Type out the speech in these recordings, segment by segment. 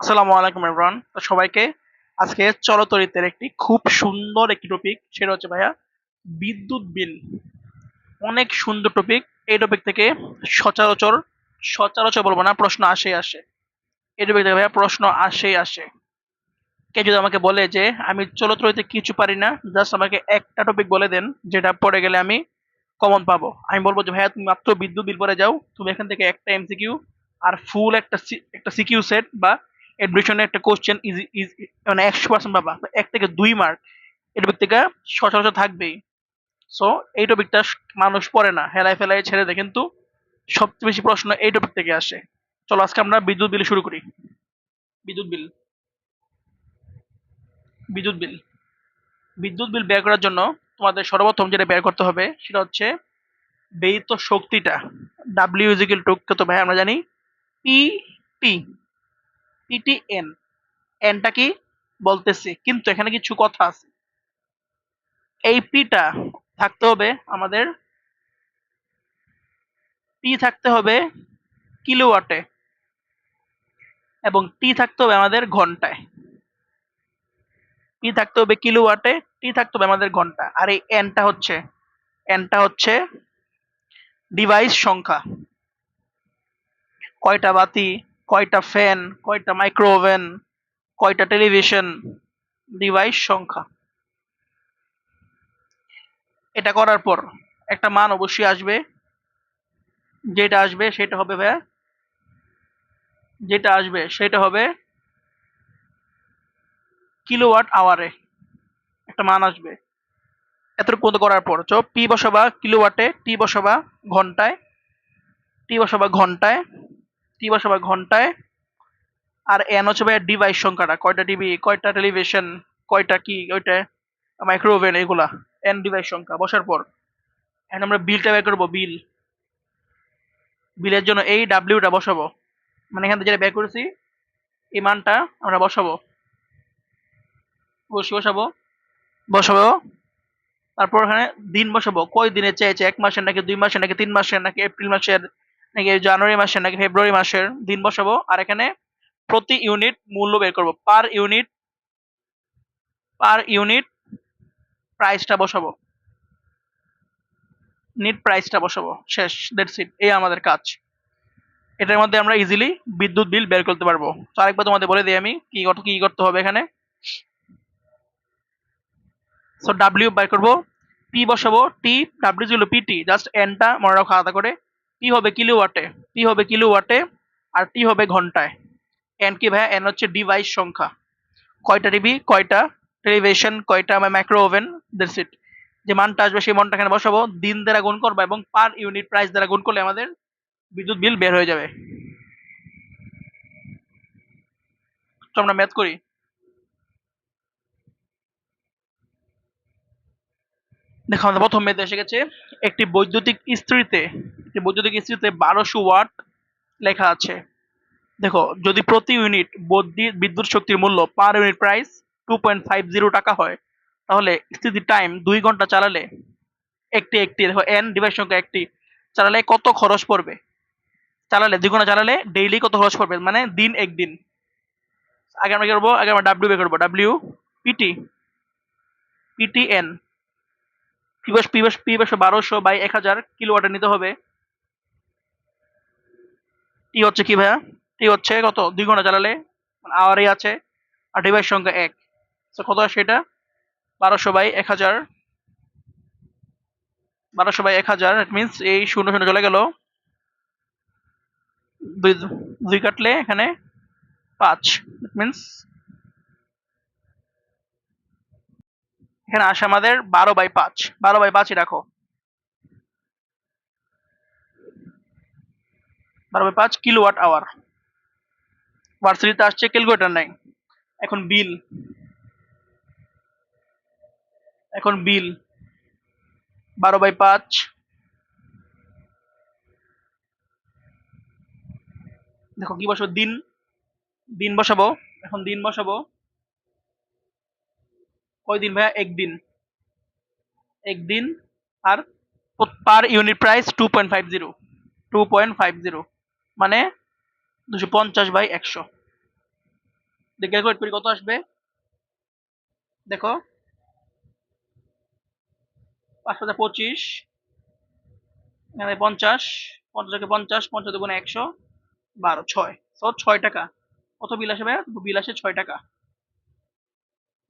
আসসালামু আলাইকুম এভরান তো সবাইকে আজকে চলতরিতের একটি খুব সুন্দর একটি টপিক সেটা হচ্ছে ভাইয়া বিদ্যুৎ বিল। অনেক সুন্দর টপিক এই টপিক থেকে সচরাচর সচরাচর বলব না, প্রশ্ন আসে আসে। এই টপিক থেকে ভাইয়া প্রশ্ন আসেই আসে। কে যদি আমাকে বলে যে, আমি চলতরিতে কিছু পারি না জাস্ট আমাকে একটা টপিক বলে দেন, যেটা পড়ে গেলে আমি কমন পাবো। আমি বলব যে, ভাইয়া, তুমি মাত্র বিদ্যুৎ বিল পরে যাও, তুমি এখান থেকে একটা এমসিকিউ আর ফুল একটা একটা সিকিউ সেট বা এডমিশনের একটা কোশ্চেন ইজি মানে একশো পার্সেন্ট পাবা এক থেকে দুই মার্ক এই টপিক থেকে সচরাচর থাকবেই। সো এই টপিকটা মানুষ পড়ে না, হেলায় ফেলায় ছেড়ে দেয়, কিন্তু সবচেয়ে বেশি প্রশ্ন এই টপিক থেকে আসে। চলো, আজকে আমরা বিদ্যুৎ বিল শুরু করি। বিদ্যুৎ বিল। বিদ্যুৎ বিল। বিদ্যুৎ বিল বের করার জন্য তোমাদের সর্বপ্রথম যেটা বের করতে হবে, সেটা হচ্ছে, ব্যয়িত শক্তিটা ডাব্লিউ ইজিক্যাল টু কত ভাই, আমরা জানি? পিটি এন এনটা কি বলতেছি, কিন্তু এখানে কিছু কথা আছে। এই পিটা থাকতে হবে আমাদের পি থাকতে হবে কিলোওয়াটে, এবং টি থাকতে হবে আমাদের ঘন্টায়। পি থাকতে হবে কিলোওয়াটে টি থাকতে হবে আমাদের ঘণ্টা। আর এই এনটা হচ্ছে এনটা হচ্ছে ডিভাইস সংখ্যা। কয়টা বাতি, কয়টা ফ্যান কয়টা মাইক্রো ওভেন কয়টা টেলিভিশন ডিভাইস সংখ্যা। এটা করার পর একটা মান অবশ্যই আসবে। যেটা আসবে সেটা হবে ভাইয়া, যেটা আসবে সেটা হবে কিলোওয়াট আওয়ারে একটা মান আসবে। এতটুকু পর্যন্ত করার পর, চো পি বসাবা কিলোওয়াটে টি বসাবা ঘন্টায় টি বসাবা ঘন্টায় টি বসাবা ঘন্টায়। আর এন হচ্ছে ভাইয়া ডিভাইস সংখ্যাটা, কয়টা টিভি কয়টা টেলিভিশন কয়টা কি, ওইটা মাইক্রোওভেন এগুলা এন ডিভাইস সংখ্যা, বসার পর। এখন আমরা বিলটা বের করব বিল বিলের জন্য এই ডাব্লিউটা বসাবো। মানে এখান থেকে যেটা বের করেছি, এই মানটা আমরা বসাবো। বসে, বসাবো বসাবো। তারপর এখানে দিন বসাবো। কয় দিনে চেয়েছে, এক মাসের নাকি দুই মাসের নাকি তিন মাসের নাকি এপ্রিল মাসের? নাকি জানুয়ারি মাসের নাকি ফেব্রুয়ারি মাসের দিন বসাবো? আর এখানে প্রতি ইউনিট মূল্য বের করব। পার ইউনিট পার ইউনিট প্রাইসটা বসাবো। নিট প্রাইসটা বসাবো। শেষ, দ্যাটস ইট। এই আমাদের কাজ। এটার মধ্যে আমরা ইজিলি বিদ্যুৎ বিল বের করতে পারব। তো আরেকবার তোমাদের বলে দিই আমি কি কি করতে হবে এখানে। সো ডাব্লিউ বাই করব। পি বসাবো টি ডাব্লিউ হলো পিটি জাস্ট এনটা মনে রাখো আলাদা করে। পি হবে কিলো ওয়াটে পি হবে কিলো ওয়াটে আর টি হবে ঘন্টায়। এন কি ভাইয়া? এন হচ্ছে ডিভাইস সংখ্যা। কয়টা টিভি কয়টা? টেলিভিশন কয়টা? বা মাইক্রো ওভেন দ্যাটস ইট যে মানটা আসবে, সেই মানটা এখানে বসাবো। দিন দ্বারা গুণ করব এবং পার ইউনিট প্রাইস দ্বারা গুণ করলে আমাদের বিদ্যুৎ বিল বের হয়ে যাবে। তো আমরা ম্যাথ করি। দেখো, আমাদের প্রথম মেয়াদে এসে গেছে। একটি বৈদ্যুতিক ইস্ত্রিতে একটি বৈদ্যুতিক ইস্ত্রিতে বারোশো ওয়াট লেখা আছে। দেখো, যদি প্রতি ইউনিট বৈদ্যুৎ শক্তির মূল্য per unit price two point five zero টাকা হয়, তাহলে স্থিতি টাইম দুই ঘণ্টা চালালে একটি একটি, দেখো এন ডিভাইস সংখ্যা একটি, চালালে কত খরচ পড়বে? চালালে, দুই ঘণ্টা চালালে ডেইলি কত খরচ পড়বে? মানে দিন এক দিন আগে আমরা করব? আগে আমরা ডাব্লিউ বে করব। ডাব্লিউ পিটি পিটি এন পিবাস পিবাস পিবাসে বারোশো বাই এক হাজার কিলোওয়াটে নিতে হবে। টি হচ্ছে কি ভাইয়া? টি হচ্ছে কত? দুই ঘণ্টা চালালে? আওয়ারই আছে। আর ডিভাইস সংখ্যা এক। তো কত আসে এটা? বারোশো বাই এক হাজার। বারোশো বাই এক হাজার মিনস এই শূন্য শূন্য চলে গেল। দুই দুই কাটলে এখানে পাঁচ। মিনস এখানে আসে আমাদের বারো বাই পাঁচ। বারো বাই পাঁচই রাখো। বারো বাই পাঁচ কিলোওয়াট আওয়ার ভার্সিটিতে আসছে ক্যালকুলেটার নাই। এখন বিল এখন বিল বারো বাই পাঁচ। দেখো কি বসাবো? দিন। দিন বসাবো। এখন দিন বসাবো। কয়দিন ভাইয়া? একদিন একদিন আর per unit price two point five zero two point five zero মানে দুশো পঞ্চাশ বাই একশো। ক্যালকুলেট করি কত আসবে? দেখো। পাঁচ হাজার পঁচিশ। এখানে পঞ্চাশ, পঞ্চাশকে পঞ্চাশ পঞ্চাশ দুগুণে একশো, বারো, ছয়। সো ছয় টাকা। কত বিল আসে ভাইয়া? বিল আসে ছয় টাকা।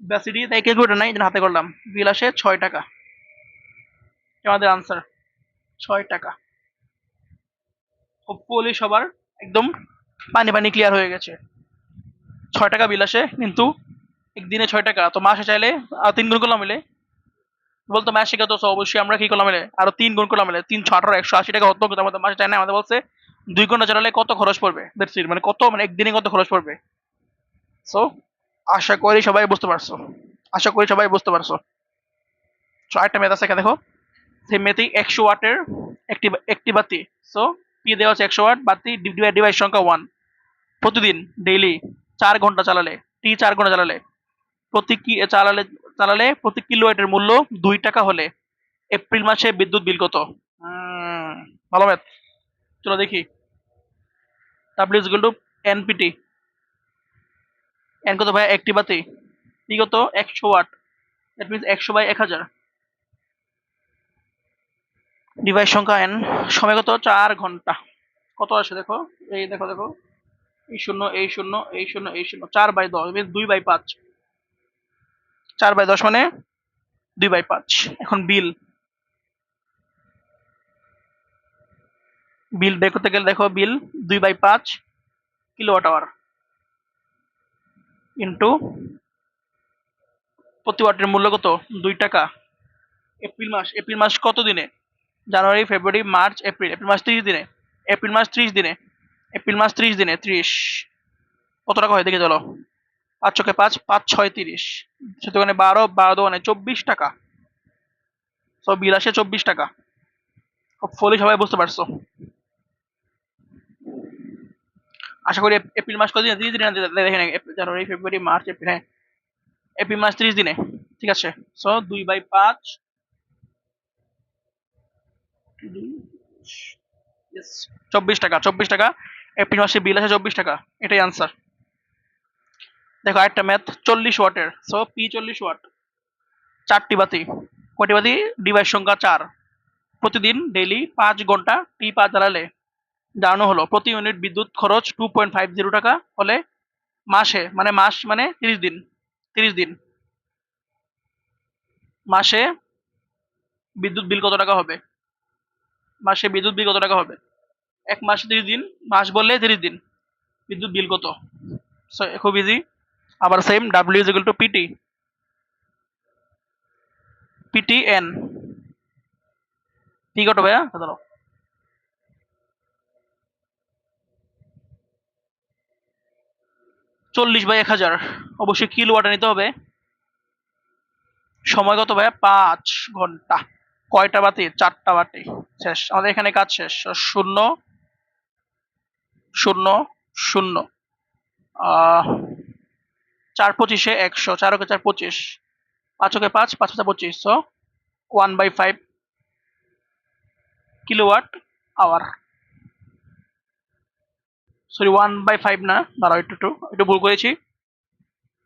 ব্যাসিডি তাই ক্যালকুলেটার নাই হাতে করলাম। বিল আসে ছয় টাকা। আমাদের আনসার ছয় টাকা। হোপফুলি সবার একদম পানি পানি ক্লিয়ার হয়ে গেছে। ছয় টাকা বিল আসে, কিন্তু একদিনে ছয় টাকা। তো মাসে চাইলে আর তিন গুণ করলাম মিলে। বলতো ম্যাচ শিখা তো অবশ্যই আমরা কি করলাম মিলে? আরও তিন গুণ করলাম মিলে। তিন ছ আঠারো, একশো আশি টাকা হতো কিন্তু আমাদের মাসে চাই না। আমাদের বলছে দুই ঘণ্টা চালালে কত খরচ পড়বে? দ্যাটস মানে কত মানে একদিনে কত খরচ পড়বে? সো আশা করি সবাই বুঝতে পারছ। আশা করি সবাই বুঝতে পারছ। সো আরেকটা মেথ আছে দেখো। সেই মেথি একশো ওয়াটের একটি একটি বাতি। সো পি দেওয়া আছে একশো ওয়াট বাতি ডিভাইস সংখ্যা ওয়ান প্রতিদিন ডেইলি চার ঘণ্টা চালালে টি চার ঘণ্টা চালালে, প্রতি কি চালালে চালালে প্রতি কিলোওয়াটের মূল্য দুই টাকা হলে। এপ্রিল মাসে বিদ্যুৎ বিল কত? ভালো ম্যাথ চলো দেখি। W is to NPT N কত ভাই? একটি বাতি। পি কত? একশো ওয়াট দ্যাট মিনস একশো বাই এক হাজার। ডিভাইস সংখ্যা এন সময় কত? চার ঘণ্টা। কত আসে দেখো? এই দেখো দেখো। এই শূন্য এই শূন্য এই শূন্য এই শূন্য। চার বাই দশ দুই বাই পাঁচ। চার বাই দশ মানে দুই বাই পাঁচ। এখন বিল। বিল বের করতে গেলে দেখো বিল দুই বাই পাঁচ কিলোওয়াট আওয়ার ইন্টু প্রতি ওয়াটের মূল্য কত? দুই টাকা। এপ্রিল মাস এপ্রিল মাস কত দিনে? জানুয়ারি, ফেব্রুয়ারি, মার্চ, এপ্রিল এপ্রিল মাস ত্রিশ দিনে, এপ্রিল মাস ত্রিশ দিনে, এপ্রিল মাস ত্রিশ দিনে, ত্রিশ। কত টাকা হয় দেখে চলো? পাঁচ ছকে পাঁচ পাঁচ ছয় তিরিশ। সেখানে বারো বারো দোকানে চব্বিশ টাকা। বিল আসে চব্বিশ টাকা। ফলে সবাই বুঝতে পারছ। আশা করি এপ্রিল মাস কতদিন? ত্রিশ দিনে দেখেন জানুয়ারি, ফেব্রুয়ারি, মার্চ, এপ্রিল হ্যাঁ। এপ্রিল মাস ত্রিশ দিনে। ঠিক আছে। সো দুই বাই পাঁচ চব্বিশ টাকা চব্বিশ টাকা। এপ্রিল মাসে বিল আছে চব্বিশ টাকা। এটাই আনসার দেখো একটা ম্যাথ চল্লিশ ওয়াটের। সো পি চল্লিশ ওয়াট। চারটি বাতি। কয়টি বাতি? ডিভাইস সংখ্যা চার। প্রতিদিন ডেইলি পাঁচ ঘণ্টা টি পা জ্বালালে জানানো হলো, প্রতি ইউনিট বিদ্যুৎ খরচ টু পয়েন্ট ফাইভ জিরো টাকা হলে মাসে মানে মাস মানে তিরিশ দিন। তিরিশ দিন। মাসে বিদ্যুৎ বিল কত টাকা হবে? মাসে বিদ্যুৎ বিল কত টাকা হবে? এক মাসে তিরিশ দিন, মাস বললে তিরিশ দিন। বিদ্যুৎ বিল কত? খুব ইজি আবার same W is equal to PT PT N P কত ভাইয়া? ধরো চল্লিশ বাই এক হাজার। অবশ্যই কিলো ওয়াটা নিতে হবে। সময় কত ভাইয়া? পাঁচ ঘণ্টা। কয়টা বাতি? চারটা বাতি। শেষ। আমাদের এখানে কাজ শেষ। শূন্য শূন্য শূন্য। চার পঁচিশে একশো চার চার পঁচিশ। পাঁচ ওকে পাঁচ পাঁচ পাঁচা পঁচিশ। So one by five kilowatt hour sorry one by five না। দাঁড়াও একটু একটু একটু ভুল করেছি।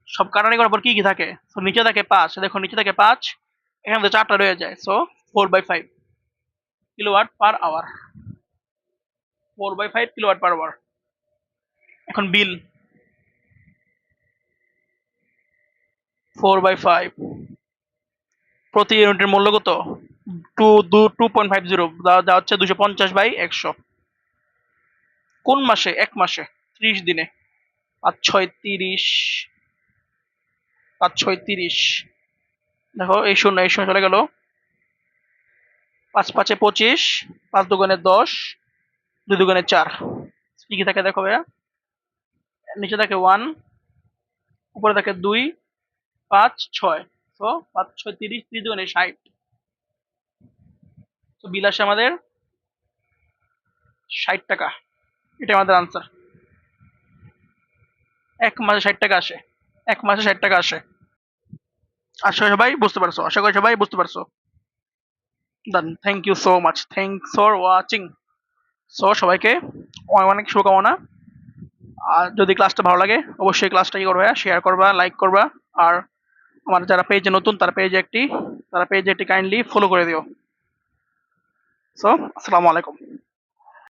সব কাটারি করার পর কি কি থাকে? সো নিচে থাকে পাঁচ। দেখো, নিচে থাকে পাঁচ। এখানে চারটা রয়ে যায়। So four by five kilowatt per hour four by five kilowatt per hour এখন বিল ফোর বাই ফাইভ প্রতি ইউনিটের মূল্য কত? টু দু টু পয়েন্ট ফাইভ জিরো যা হচ্ছে দুশো পঞ্চাশ বাই একশো। কোন মাসে? এক মাসে। ত্রিশ দিনে। পাঁচ, ছয়, তিরিশ। পাঁচ, ছয়, তিরিশ। দেখো, এই শূন্য এই শূন্য চলে গেল। পাঁচ পাঁচে পঁচিশ, পাঁচ দুগুণে দশ, দুই দুগুণে চার। কি কি থাকে দেখো ভাইয়া? নিচে থাকে ওয়ান উপরে থাকে দুই, পাঁচ, ছয়। তো পাঁচ, ছয়, তিরিশ তিরিশ দুগুণে ষাট। তো বিল আসে আমাদের ষাট টাকা। এটা আমাদের আনসার এক মাসে ষাট টাকা আসে। এক মাসে ষাট টাকা আসে। আশা সবাই বুঝতে পারছ। আশা করি সবাই বুঝতে পারছ। Done thank you so much thanks for watching so সবাইকে অনেক অনেক শুভকামনা। আর যদি ক্লাসটা ভালো লাগে, অবশ্যই ক্লাসটা কি করবে শেয়ার করবা লাইক করবা। আর আমার যারা পেজে নতুন, তার পেজে একটি, তারা পেজে একটি কাইন্ডলি ফলো করে দিও। সো আসসালামু আলাইকুম।